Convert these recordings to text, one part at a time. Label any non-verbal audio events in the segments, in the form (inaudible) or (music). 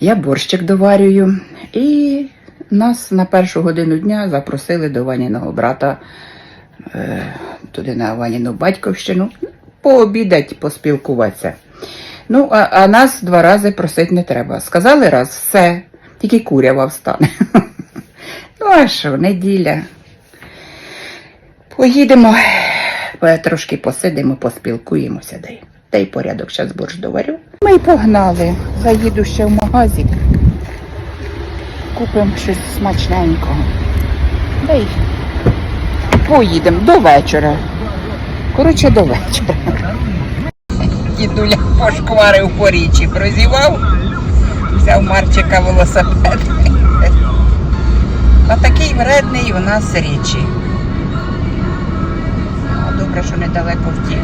Я борщик доварюю, і нас на першу годину дня запросили до Ваніного брата е, туди на Ваніну батьківщину пообідати, поспілкуватися. Ну, а, а нас два рази просити не треба. Сказали раз, все, тільки курява встане. (laughs) Ну, а що, неділя. Поїдемо, е, трошки посидимо, поспілкуємося, та й порядок зараз борщ доварю. Ми й погнали. Заїду ще в магазик. Купимо щось смачненького. Да поїдемо до вечора. Коротше, до вечора. Дідуля пошкварив по річі, прозівав, взяв Марчика велосипед. А такий вредний у нас річі. Добре, що недалеко втік.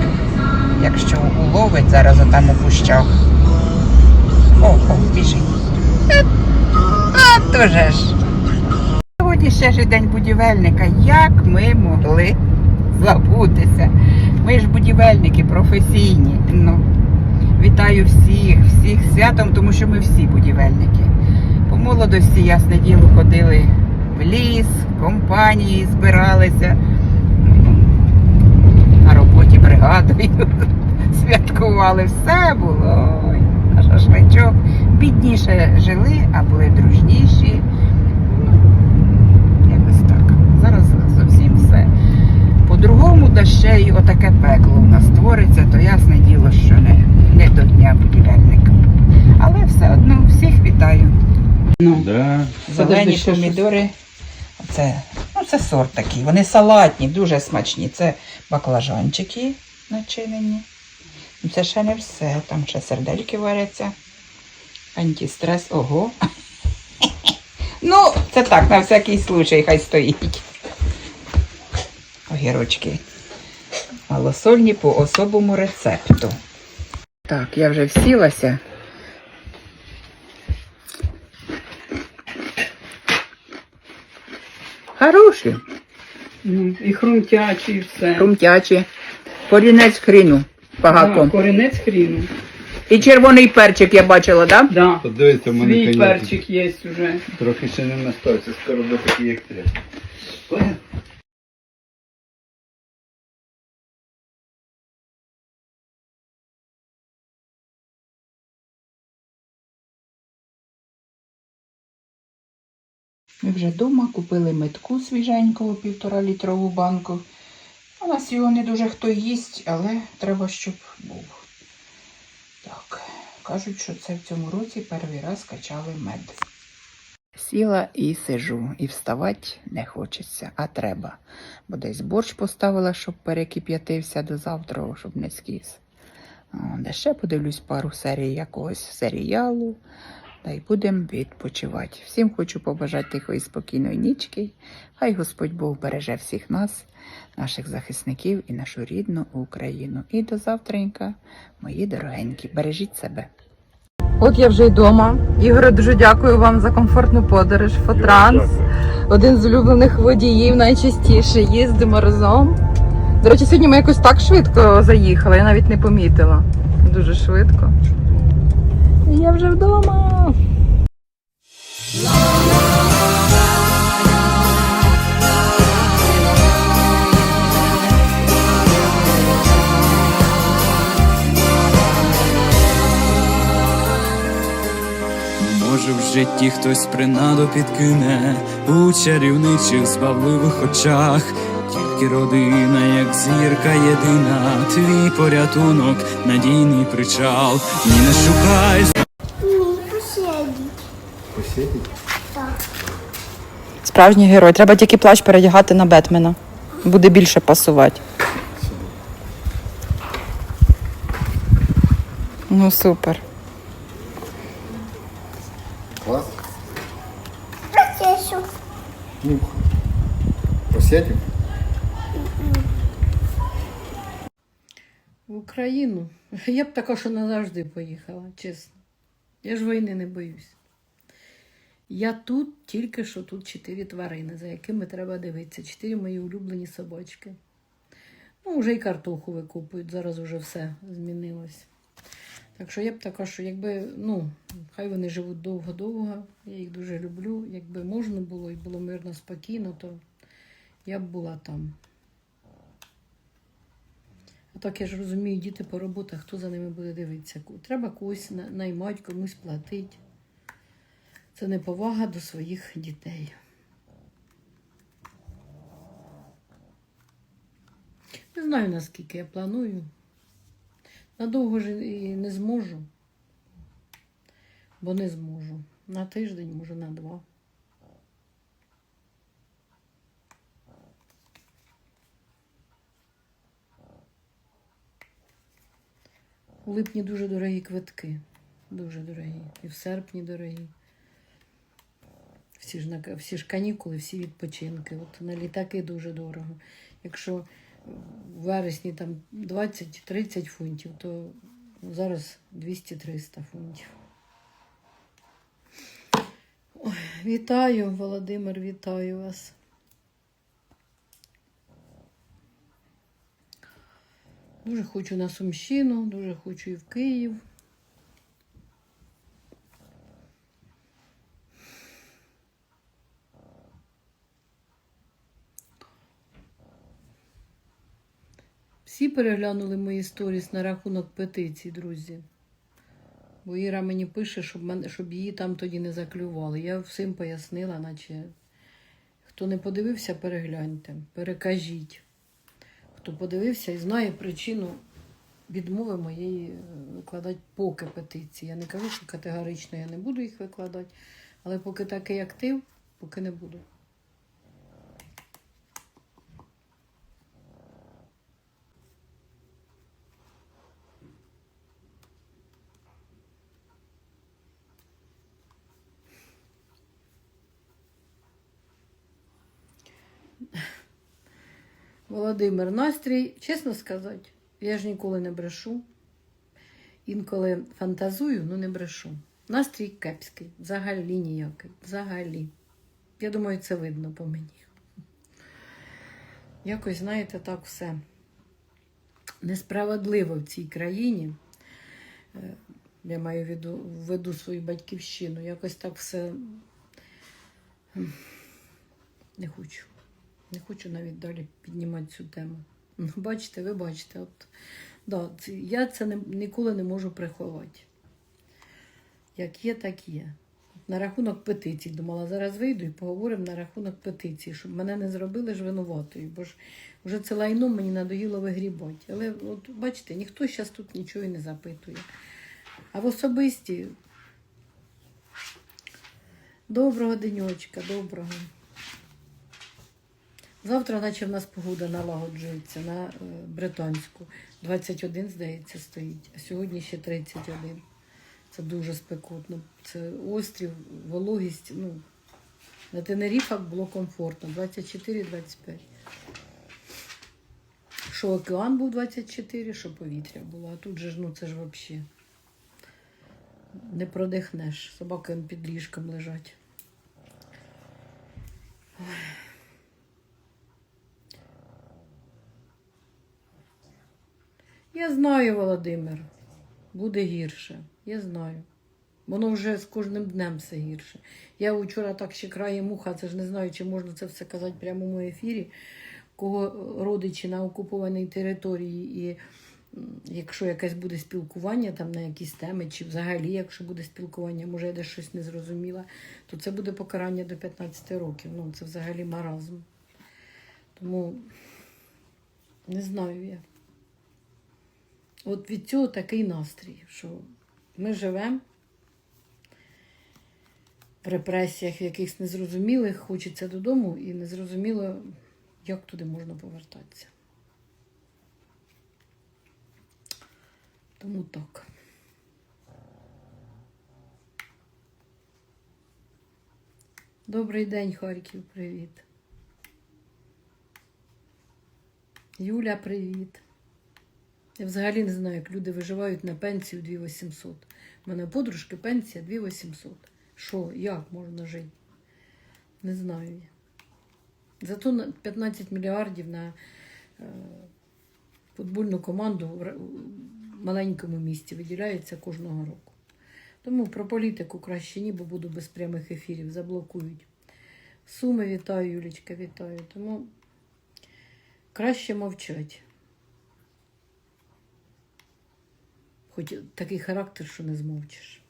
Якщо уловить зараз отам у кущах. О, о, біжить. А то ж. Сьогодні ще ж день будівельника. Як ми могли забутися? Ми ж будівельники професійні. Ну, вітаю всіх, всіх святом, тому що ми всі будівельники. По молодості ясне діло ходили в ліс, в компанії збиралися. На роботі бригадою святкували. Все було. На шашличок. Бідніше жили, а були дружніші. Ну, Якось так. Зараз зовсім все. По-другому, да ще й отаке пекло в нас твориться, то ясне діло, що не, не до дня будівельника. Але все одно всіх вітаю. Ну, Да. Зелені Подожди, помідори. Це, ну, це сорт такий. Вони салатні, дуже смачні. Це баклажанчики начинені. Ну, Це ще не все. Там ще сердельки варяться. Антистрес, ого. (laughs) Ну, це так, на всякий случай, хай стоїть. Огірочки. Малосольні по особому рецепту. Так, я вже всілася. Хороші. Ну, і хрумтячі, і все. Хрумтячі. Корінець хріну. Багато. корінець хріну. І червоний перчик я бачила, так? Да? Да. Подивіться, в мене Свій коньяк перчик є вже. трохи ще не настався, скоро буде такий, як треба. Ми вже вдома купили метку свіженького, півтора літрову банку. У нас його не дуже хто їсть, але треба, щоб був. Так, кажуть, що це в цьому році перший раз качали мед. Сіла і сижу, і вставати не хочеться, а треба. Бо десь борщ поставила, щоб перекип'ятився до завтра, щоб не скіс. Де ще подивлюсь пару серій якогось серіалу. Та й будемо відпочивати. Всім хочу побажати тихої спокійної нічки. Хай Господь Бог береже всіх нас, наших захисників і нашу рідну Україну. І до завтренька, мої дорогенькі, бережіть себе. От я вже й вдома. Ігоре, дуже дякую вам за комфортну подорож. Фотранс. Один з улюблених водіїв найчастіше їздимо разом. До речі, сьогодні ми якось так швидко заїхали, я навіть не помітила. Дуже швидко. І я вже вдома. Житті хтось принаду підкине у чарівничих збавливих очах, тільки родина, як зірка єдина, твій порятунок, надійний причал, ні не шукай Ні, посидіть. Посидіть? Справжній герой. Треба тільки плащ передягати на Бетмена. Буде більше пасувати. Ну, супер. Мух. Посидів? В Україну. Я б така, що назавжди поїхала, чесно. Я ж війни не боюсь. Я тут тільки що тут чотири тварини, за якими треба дивитися. Чотири мої улюблені собачки. Ну, вже й картоху викупують, зараз вже все змінилось. Так що я б така, що якби, ну, хай вони живуть довго-довго, я їх дуже люблю. Якби можна було і було мирно, спокійно, то я б була там. А так я ж розумію, діти по роботах, хто за ними буде дивитися. Треба когось наймати, комусь платити. Це неповага до своїх дітей. Не знаю, наскільки я планую. Надовго ж і не зможу, бо не зможу. На тиждень, може, на два. У липні дуже дорогі квитки. Дуже дорогі. І в серпні дорогі. Всі ж, всі ж канікули, всі відпочинки. От на літаки дуже дорого. Якщо вересні там 20-30 фунтів, то зараз 200-300 фунтів. Ой, вітаю, Володимир, вітаю вас. Дуже хочу на Сумщину, дуже хочу і в Київ. Всі переглянули мої сторіс на рахунок петицій, друзі. Бо Іра мені пише, щоб, мене, щоб її там тоді не заклювали. Я всім пояснила, наче хто не подивився, перегляньте, перекажіть. Хто подивився і знає причину відмови моєї е, викладати поки петиції. Я не кажу, що категорично я не буду їх викладати, але поки такий актив, поки не буду. Володимир, настрій, чесно сказати, я ж ніколи не брешу. Інколи фантазую, ну не брешу. Настрій кепський, взагалі ніякий. Взагалі. Я думаю, це видно по мені. Якось, знаєте, так все несправедливо в цій країні. Е, Я маю в виду, в виду свою батьківщину. Якось так все не хочу. Не хочу навіть далі піднімати цю тему. Ну, бачите, ви бачите, от, да, я це не, ніколи не можу приховати. Як є, так є. На рахунок петицій думала, зараз вийду і поговоримо на рахунок петицій, щоб мене не зробили ж винуватою, бо ж вже це лайно мені надоїло вигрібати. Але от бачите, ніхто зараз тут нічого і не запитує. А в особисті доброго денечка, доброго. Завтра, наче в нас погода налагоджується на е, британську. 21, здається, стоїть, а сьогодні ще 31. Це дуже спекотно. Це острів, вологість. Ну, на Тенеріфах було комфортно. 24-25. Що океан був 24, що повітря було. А тут же ж, ну це ж взагалі не продихнеш. Собаки під ліжком лежать. Я знаю, Володимир, буде гірше. Я знаю. Воно вже з кожним днем все гірше. Я вчора так ще крає муха, це ж не знаю, чи можна це все казати в прямому ефірі. Кого родичі на окупованій території, і якщо якесь буде спілкування там на якісь теми, чи взагалі, якщо буде спілкування, може я десь щось не зрозуміла, то це буде покарання до 15 років. Ну, це взагалі маразм. Тому не знаю я. От від цього такий настрій, що ми живемо в репресіях, якихось незрозумілих, хочеться додому, і незрозуміло, як туди можна повертатися. Тому так. Добрий день, Харків, привіт. Юля, привіт. Я взагалі не знаю, як люди виживають на пенсію 2800. У мене подружки пенсія 2800. Що, як можна жити? Не знаю. Зато 15 мільярдів на е, футбольну команду в маленькому місті виділяється кожного року. Тому про політику краще ні, бо буду без прямих ефірів, заблокують. Суми вітаю, Юлічка, вітаю. Тому краще мовчать. Хоч такий характер, що не змовчиш.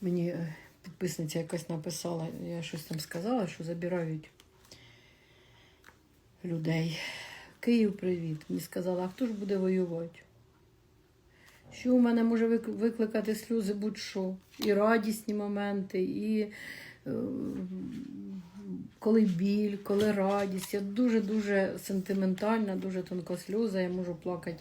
Мені е, підписниця якась написала, я щось там сказала, що забирають людей. Київ, привіт. Мені сказала, а хто ж буде воювати? Що у мене може викликати сльози будь-що. І радісні моменти, і е, коли біль, коли радість. Я дуже-дуже сентиментальна, дуже тонкосльоза, я можу плакати.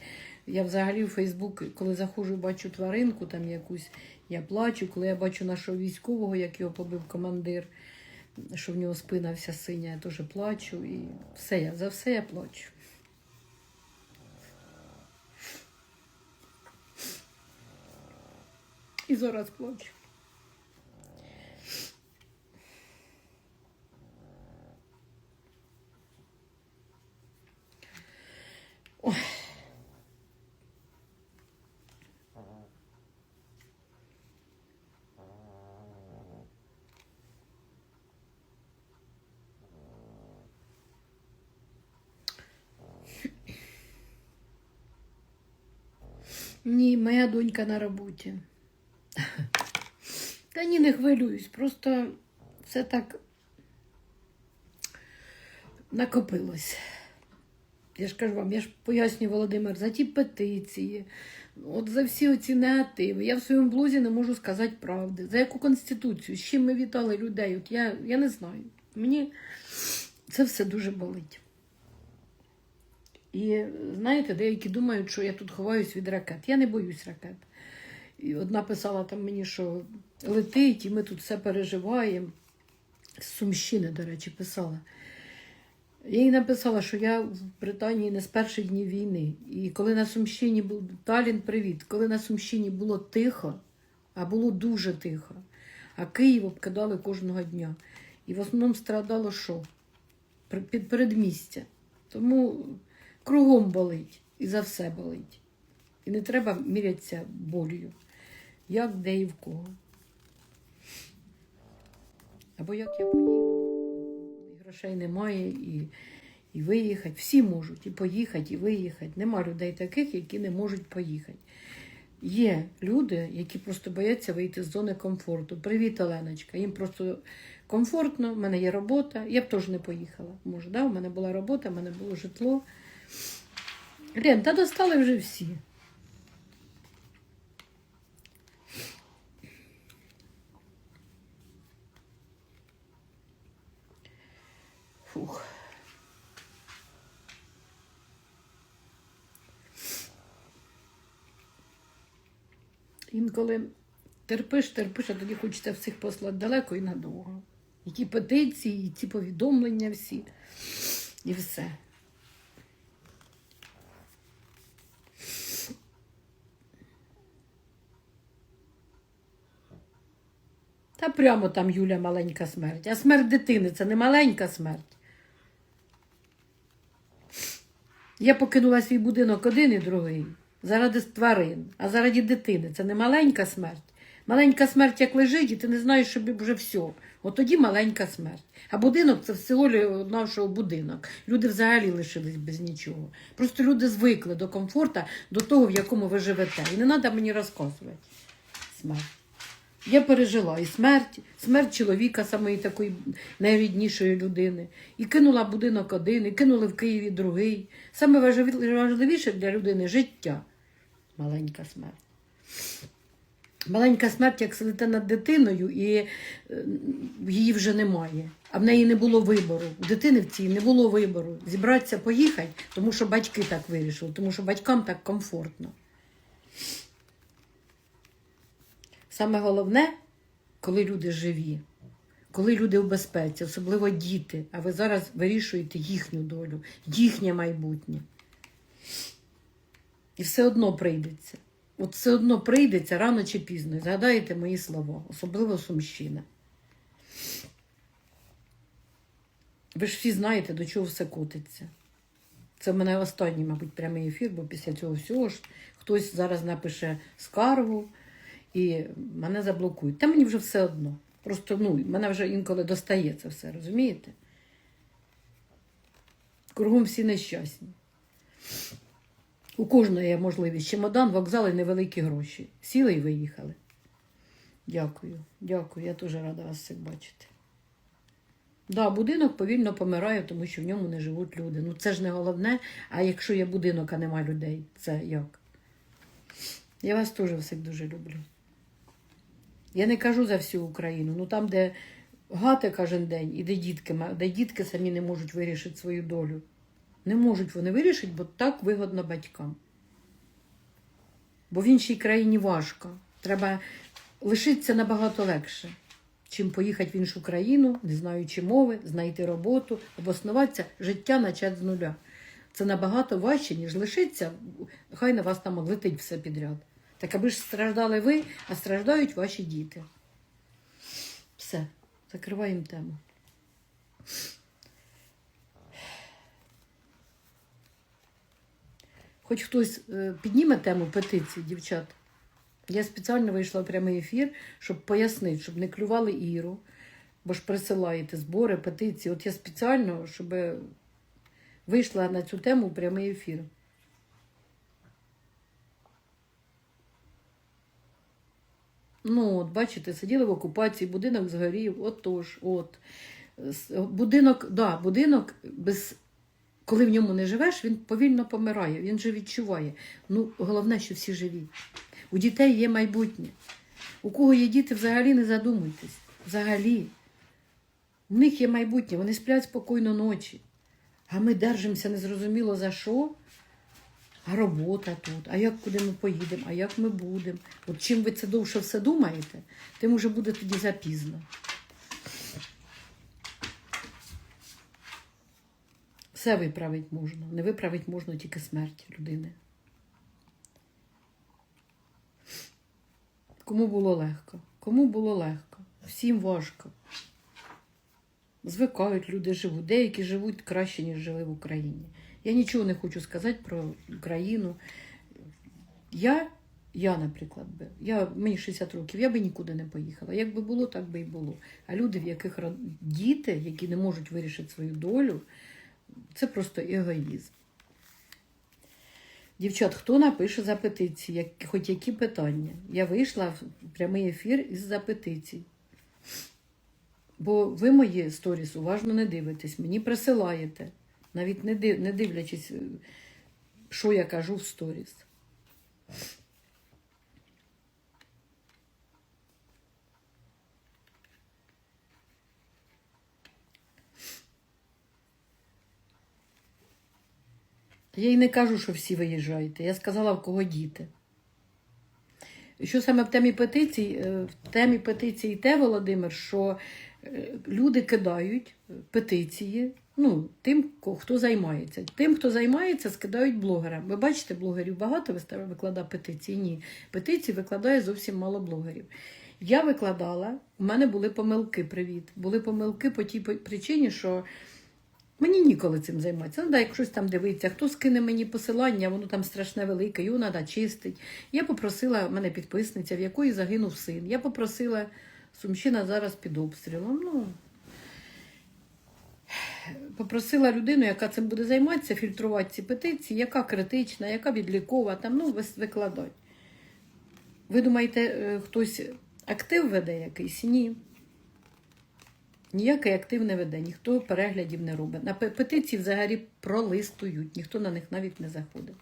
Я взагалі у Фейсбук, коли заходжу, бачу тваринку там якусь, я плачу. Коли я бачу нашого військового, як його побив командир, що в нього спина вся синя, я теж плачу. І все, я, за все я плачу. І зараз плачу. Ні, моя донька на роботі. Та ні, не хвилююсь, просто все так накопилось. Я ж кажу вам, я ж пояснюю, Володимир, за ті петиції, от за всі оці негативи. Я в своєму блозі не можу сказати правди. За яку конституцію, з чим ми вітали людей? От я, я не знаю. Мені це все дуже болить. І знаєте, деякі думають, що я тут ховаюсь від ракет. Я не боюсь ракет. І одна писала там мені, що летить, і ми тут все переживаємо. З Сумщини, до речі, писала. Я їй написала, що я в Британії не з перших днів війни. І коли на Сумщині був Талін, привіт, коли на Сумщині було тихо, а було дуже тихо, а Київ обкидали кожного дня. І в основному страдало що? Під передмістя. Тому кругом болить і за все болить. І не треба мірятися болю. Як, де і в кого. Або як я поїду. І грошей немає, і, і виїхати. Всі можуть і поїхати, і виїхати. Нема людей таких, які не можуть поїхати. Є люди, які просто бояться вийти з зони комфорту. Привіт, Оленочка. Їм просто комфортно, в мене є робота. Я б теж не поїхала. Може, да? у мене була робота, в мене було житло. Лен, та достали вже всі. Фух. Інколи терпиш, терпиш, а тоді хочеться всіх послати далеко і надовго. І ті петиції, і ті повідомлення всі, і все. Та прямо там Юля маленька смерть. А смерть дитини це не маленька смерть. Я покинула свій будинок один і другий заради тварин, а заради дитини. Це не маленька смерть. Маленька смерть, як лежить, і ти не знаєш, що вже все. От тоді маленька смерть. А будинок це всього нашого будинок. Люди взагалі лишились без нічого. Просто люди звикли до комфорту, до того, в якому ви живете. І не треба мені розказувати. Смерть. Я пережила і смерть, смерть чоловіка, самої такої найріднішої людини. І кинула будинок один, і кинули в Києві другий. Саме важливіше для людини життя. Маленька смерть. Маленька смерть, як сидите над дитиною, і е, її вже немає. А в неї не було вибору. У дитини в цій не було вибору. Зібратися, поїхати, тому що батьки так вирішили, тому що батькам так комфортно. Саме головне, коли люди живі, коли люди в безпеці, особливо діти, а ви зараз вирішуєте їхню долю, їхнє майбутнє. І все одно прийдеться. от все одно прийдеться рано чи пізно. І Згадаєте мої слова, особливо Сумщина. Ви ж всі знаєте, до чого все котиться. Це в мене останній, мабуть, прямий ефір, бо після цього всього ж хтось зараз напише скаргу і мене заблокують. Та мені вже все одно. Просто ну, мене вже інколи достає це все, розумієте? Кругом всі нещасні. У кожного є можливість чемодан, вокзал і невеликі гроші. Сіли і виїхали. Дякую, дякую. Я дуже рада вас всіх бачити. Да, будинок повільно помирає, тому що в ньому не живуть люди. Ну це ж не головне. А якщо є будинок, а нема людей, це як? Я вас теж всіх дуже люблю. Я не кажу за всю Україну. Ну там, де гати кожен день, і де дітки, де дітки самі не можуть вирішити свою долю. Не можуть вони вирішити, бо так вигодно батькам. Бо в іншій країні важко. Треба лишитися набагато легше, чим поїхати в іншу країну, не знаючи мови, знайти роботу, обоснуватися, життя почати з нуля. Це набагато важче, ніж лишитися, хай на вас там летить все підряд. Так аби ж страждали ви, а страждають ваші діти. Все, закриваємо тему. Хоч хтось е, підніме тему петиції, дівчат. Я спеціально вийшла в прямий ефір, щоб пояснити, щоб не клювали Іру, бо ж присилаєте збори, петиції. От я спеціально, щоб вийшла на цю тему в прямий ефір. Ну, от, бачите, сиділи в окупації, будинок згорів, отож, от. Будинок, да, будинок без. Коли в ньому не живеш, він повільно помирає, він же відчуває. Ну, головне, що всі живі. У дітей є майбутнє. У кого є діти, взагалі не задумуйтесь. Взагалі. У них є майбутнє, вони сплять спокійно ночі. А ми держимося незрозуміло за що. А робота тут, а як куди ми поїдемо, а як ми будемо. От чим ви це довше все думаєте, тим уже буде тоді запізно. Все виправити можна. Не виправити можна тільки смерть людини. Кому було легко? Кому було легко? Всім важко. Звикають, люди живуть. Деякі живуть краще, ніж жили в Україні. Я нічого не хочу сказати про Україну. Я, я наприклад, би, я, мені 60 років, я би нікуди не поїхала. Як би було, так би і було. А люди, в яких діти, які не можуть вирішити свою долю, це просто егоїзм. Дівчат, хто напише за петиції, як, хоч які питання? Я вийшла в прямий ефір із за петицій. Бо ви мої сторіс уважно не дивитесь, мені присилаєте, навіть не, не дивлячись, е, що я кажу в сторіс. Я й не кажу, що всі виїжджаєте. Я сказала, в кого діти. Що саме в темі петицій? Е, В темі петиції те, Володимир, що люди кидають петиції ну, тим, хто займається. Тим, хто займається, скидають блогерам. Ви бачите, блогерів багато викладає петиції? Ні. Петиції викладає зовсім мало блогерів. Я викладала, у мене були помилки, привіт. Були помилки по тій причині, що Мені ніколи цим займатися. Ну, да, як щось там дивиться, хто скине мені посилання, воно там страшне велике, його треба чистити. Я попросила, в мене підписниця, в якої загинув син. Я попросила, Сумщина зараз під обстрілом. Ну, попросила людину, яка цим буде займатися, фільтрувати ці петиції, яка критична, яка відлікова, там, ну, вис- Ви думаєте, е, хтось актив веде якийсь? Ні. Ніякий актив не веде, ніхто переглядів не робить. На петиції взагалі пролистують, ніхто на них навіть не заходить.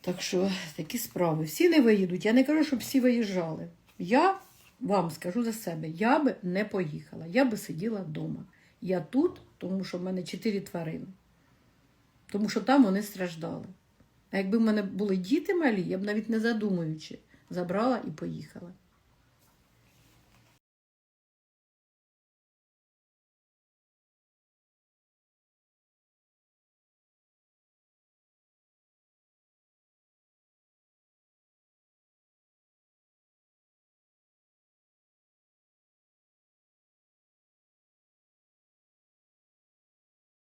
Так що такі справи. Всі не виїдуть. Я не кажу, щоб всі виїжджали. Я вам скажу за себе, я би не поїхала, я би сиділа вдома. Я тут, тому що в мене чотири тварини. Тому що там вони страждали. А якби в мене були діти малі, я б навіть не задумуючи, забрала і поїхала.